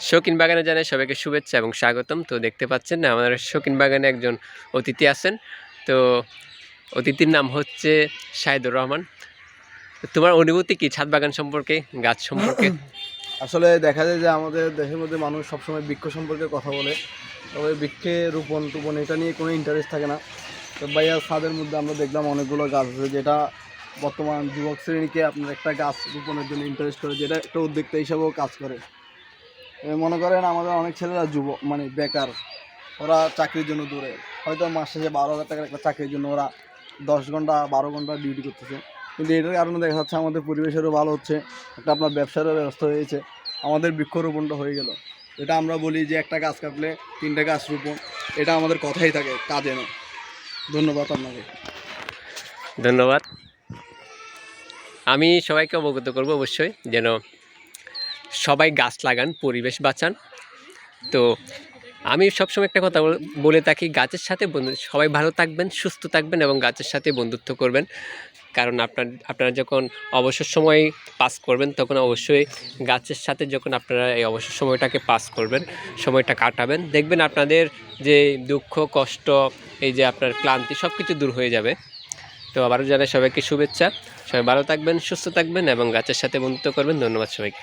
শৌখিন বাগানে জানাই সবাইকে শুভেচ্ছা এবং স্বাগতম। তো দেখতে পাচ্ছেন না, আমাদের শৌখিন বাগানে একজন অতিথি আছেন। তো অতিথির নাম হচ্ছে শাহিদুর রহমান। তোমার অনুভূতি কি ছাদ বাগান সম্পর্কে, গাছ সম্পর্কে? আসলে দেখা যায় যে আমাদের দেশের মধ্যে মানুষ সবসময় বৃক্ষ সম্পর্কে কথা বলে। তবে বৃক্ষে রোপণ টোপণ এটা নিয়ে কোনো ইন্টারেস্ট থাকে না। তো ভাইয়া, ছাদের মধ্যে আমরা দেখলাম অনেকগুলো গাছ আছে, যেটা বর্তমান যুবক শ্রেণীকে আপনার একটা গাছ রোপণের জন্য ইন্টারেস্ট করে, যেটা একটা উদ্যোক্তা হিসাবেও কাজ করে। মনে করেন আমাদের অনেক ছেলেরা যুবক মানে বেকার, ওরা চাকরির জন্য দূরে। হয়তো মাস শেষে বারো হাজার টাকার একটা চাকরির জন্য ওরা দশ ঘণ্টা, বারো ঘণ্টা ডিউটি করতেছে। কিন্তু এটার কারণে দেখা যাচ্ছে আমাদের পরিবেশেরও ভালো হচ্ছে, একটা আপনার ব্যবসারও ব্যবস্থা হয়েছে, আমাদের বৃক্ষরোপণটা হয়ে গেল। এটা আমরা বলি যে একটা গাছ কাটলে তিনটা গাছ রোপণ, এটা আমাদের কথাই থাকে, কাজে না। ধন্যবাদ আপনাকে। ধন্যবাদ। আমি সবাইকে অবগত করব অবশ্যই, যেন সবাই গাছ লাগান, পরিবেশ বাঁচান। তো আমি সবসময় একটা কথা বলে থাকি, গাছের সাথে বন্ধু সবাই ভালো থাকবেন, সুস্থ থাকবেন এবং গাছের সাথে বন্ধুত্ব করবেন। কারণ আপনার আপনারা যখন অবসর সময় পাস করবেন, তখন অবশ্যই গাছের সাথে যখন আপনারা এই অবসর সময়টাকে পাস করবেন, সময়টা কাটাবেন, দেখবেন আপনাদের যে দুঃখ, কষ্ট, এই যে আপনার ক্লান্তি সব কিছু দূর হয়ে যাবে। তো আবারও জানাই সবাইকে শুভেচ্ছা। সবাই ভালো থাকবেন, সুস্থ থাকবেন এবং গাছের সাথে বন্ধুত্ব করবেন। ধন্যবাদ সবাইকে।